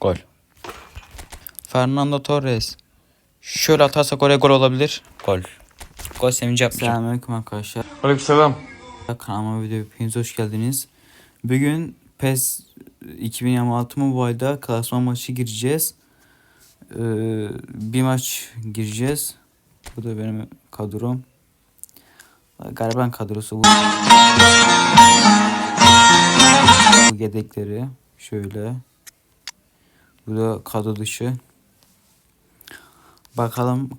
Gol. Fernando Torres. Şöyle atarsak oraya gol olabilir. Gol. Gol sevinci yapmayacağım. Selamünaleyküm arkadaşlar. Aleykümselam. Kanalıma video hepiniz hoş geldiniz. Bugün PES 2026 Mobile'da klasman maçı gireceğiz. Ee, bir maç gireceğiz. Bu da benim kadrom. Gariban kadrosu bu. Bu yedekleri şöyle. Bu da kadro dışı. Bakalım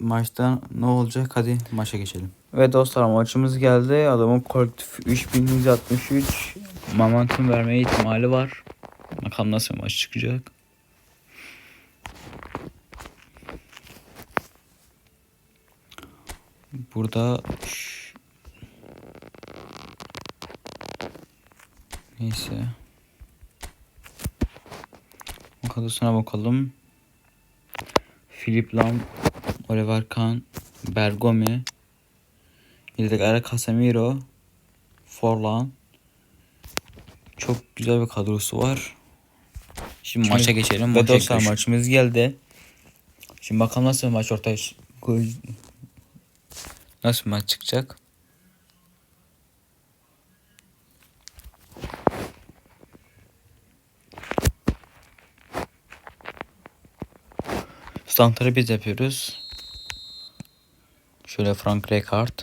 maçta ne olacak? Hadi maça geçelim. Ve dostlar maçımız geldi. Adamın kolektif 3163 momentum vermeye ihtimali var. Bakalım nasıl maç çıkacak. Burada neyse kadrosuna bakalım. Philip Lam, Oliver Kahn, Bergomi, Yedek ara Casemiro, Forlan. Çok güzel bir kadrosu var. Şimdi Şimdi- maça geçelim. Dostlar maçımız geldi. Şimdi bakalım nasıl bir maç ortaya Nasıl bir maç çıkacak? Standları biz yapıyoruz. Şöyle Frank Rijkaard,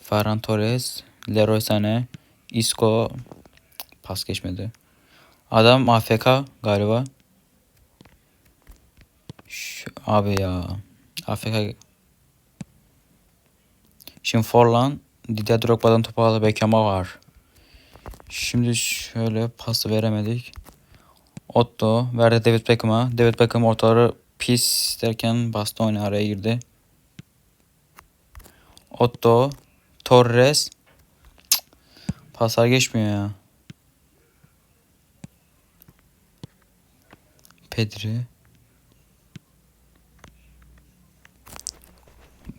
Ferran Torres, Leroy Sané, Isco pas geçmedi. Adam AFK galiba. Şu, abi ya. AFK. Şimdi Forlan Didier Drogba'dan topu alıp Beckham'a var. Şimdi şöyle pası veremedik. Otto verdi David Beckham'a. David Beckham ortaları pis derken Bastoni araya girdi. Otto, Torres. Cık, Paslar geçmiyor ya. Pedri.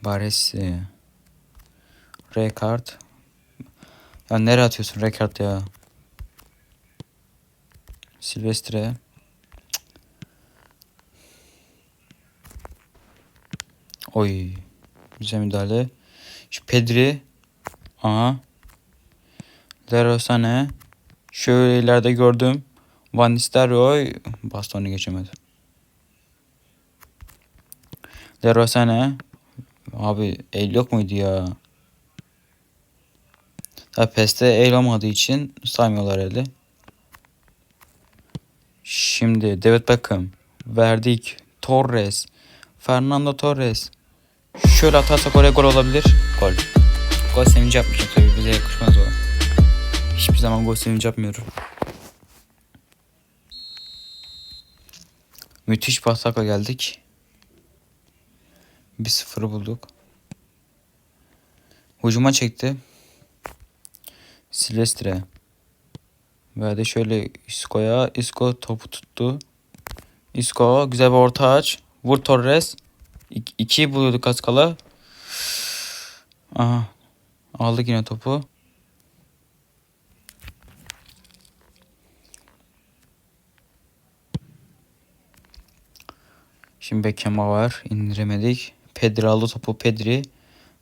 Baresi. Rekard. Ya nereye atıyorsun Rekard ya? Silvestre. Cık. Oy. Güzel müdahale. Şu Pedri. Aha. Leroy Sané. Şöyle ileride gördüm. Van Nistelrooy bastonu geçemedi. Leroy Sané. Abi el yok muydu ya? Ya PES'te el olmadığı için saymıyorlar eli. Şimdi David Beckham. Verdik. Torres. Fernando Torres. Şöyle atarsak oraya gol olabilir. Gol. Gol sevinci yapmayacağım tabii bize yakışmaz o. Hiçbir zaman gol sevinci yapmıyorum. Müthiş pasakla geldik. 1-0'ı bulduk. Hücuma çekti. Silvestre. Verdi şöyle Isco'ya. Isco topu tuttu. Isco güzel bir orta aç. Vur Torres. İk ikiyi buluyorduk az kala. Aha. Aldık yine topu. Şimdi Beckham'a var. indiremedik. Pedri aldı topu. Pedri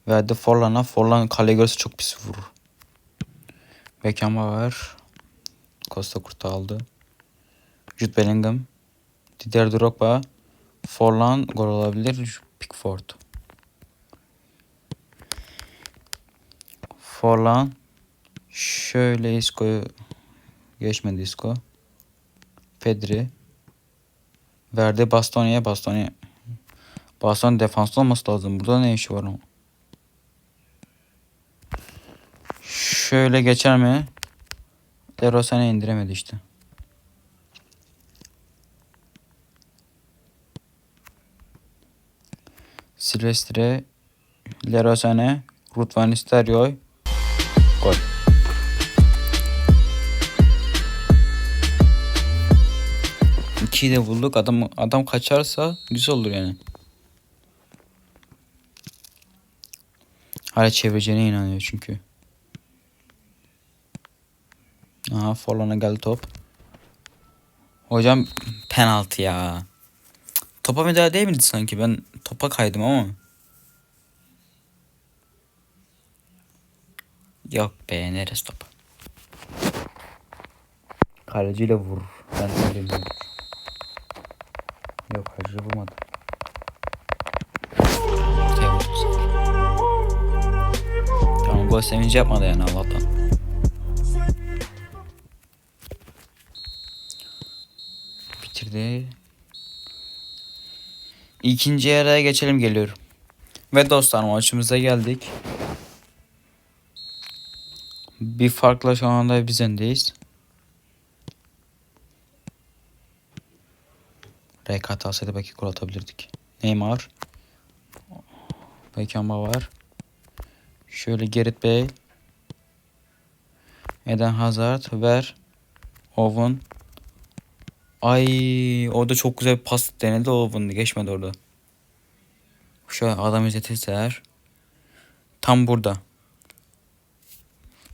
verdi Forlan'a. Forlan kale görse çok pis vurur. Beckham'a var. Costa Kurt'u aldı. Jude Bellingham. Didier Drogba. Forlan gol olabilir. Pickford. Forlan. Şöyle Isco'yu geçmedi Isco. Pedri. Verdi Bastoni'ye. Bastoni. Bastoni defanslı olması lazım. Burada ne işi var onun? Şöyle geçer mi? Leroy indiremedi işte. Silvestre, Leroy Sané, Ruud van Nistelrooy. Gol. İkiyi de bulduk. Adam adam kaçarsa güzel olur yani. Hala çevireceğine inanıyor çünkü. Aha Forlan'a geldi top. Hocam penaltı ya. Topa müdahale değil miydi sanki? Ben topa kaydım ama. Yok be neresi topa? Kaleciyle vur. Ben öyle bilmiyorum. Yok kaleci vurmadı. Sanki. Tamam gol sevinci yapmadı yani Allah'tan. Bitirdi. İkinci yarıya geçelim geliyorum. Ve dostlar maçımıza geldik. Bir farkla şu anda biz öndeyiz. RK atsaydı belki gol atabilirdik. Neymar. Beckham var. Şöyle Gerrit Bey. Eden Hazard. Ver. Owen. Ay orada çok güzel bir pas denedi Owen. Geçmedi orada. Şöyle adam izletirseler. Tam burada.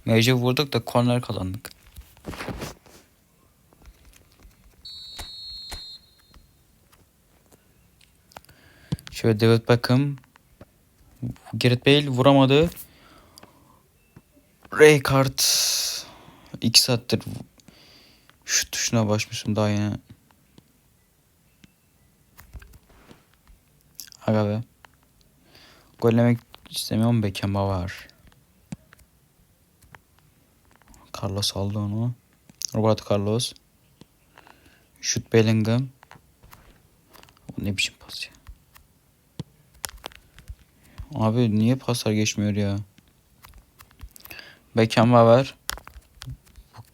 Mecbur vurduk da korner kazandık. Şöyle David Beckham. Gareth Bale vuramadı. Rijkaard. 2 saattir şu tuşuna basmışım daha yine. Aga be. Gollemek istemiyorum Beckham'a var. Carlos aldı onu. Robert Carlos. Şut Bellingham. Bu ne biçim pas ya. Abi niye paslar geçmiyor ya? Beckham'a ver.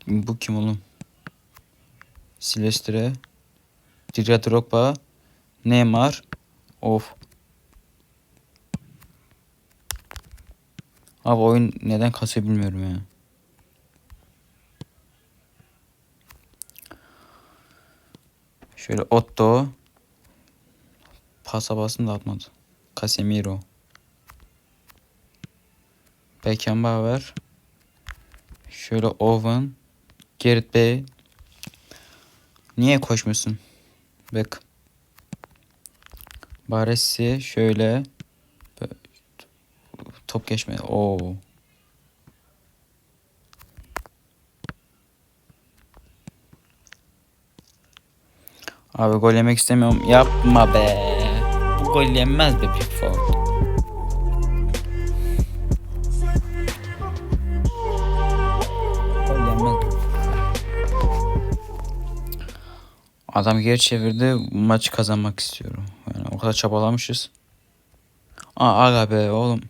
Bu, bu kim oğlum? Silestre. Didier Drogba. Neymar. Of. Abi oyun neden kasıyor bilmiyorum ya. Şöyle Otto. Pasa basın da atmadı. Casemiro. Beckenbauer. Şöyle Owen. Gerrit Bey. Niye koşmuyorsun? Bek. Baresi şöyle. Top geçme. Oo. Abi gol yemek istemiyorum. Yapma be. Bu gol yenmez be Pickford. Adam geri çevirdi. Maçı kazanmak istiyorum. Yani o kadar çabalamışız. Aa aga be oğlum.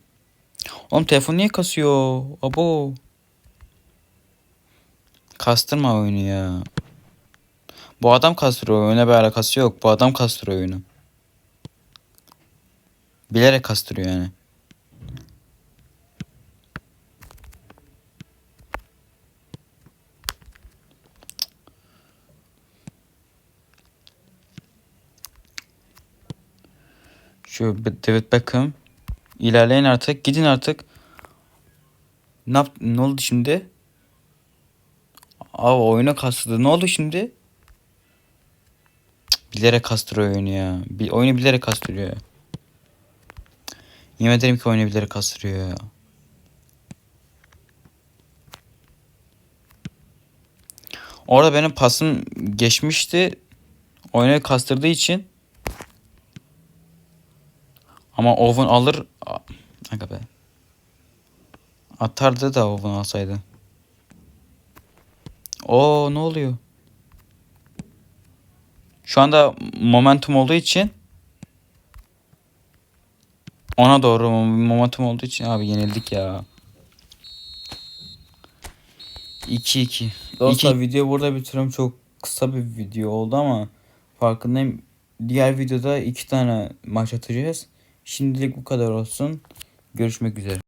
Oğlum telefon niye kasıyor? Abo. Kastırma oyunu ya. Bu adam kastırıyor oyuna bir alakası yok. Bu adam kastırıyor oyunu. Bilerek kastırıyor yani. Şu David Beckham. İlerleyin artık. Gidin artık. Ne, yap ne oldu şimdi? Abi oyuna kastırdı. Ne oldu şimdi? Bilerek kastırıyor oyunu ya. Bir, oyunu bilerek kastırıyor. Yemin ederim ki oyunu bilerek kastırıyor ya. Orada benim pasım geçmişti. Oyunu kastırdığı için. Ama Owen alır. Aga be. Atardı da Owen alsaydı. Oo ne oluyor? Şu anda momentum olduğu için ona doğru momentum olduğu için abi yenildik ya. 2-2. Dostlar İki- video burada bitiriyorum. Çok kısa bir video oldu ama farkındayım. Diğer videoda iki tane maç atacağız. Şimdilik bu kadar olsun. Görüşmek üzere.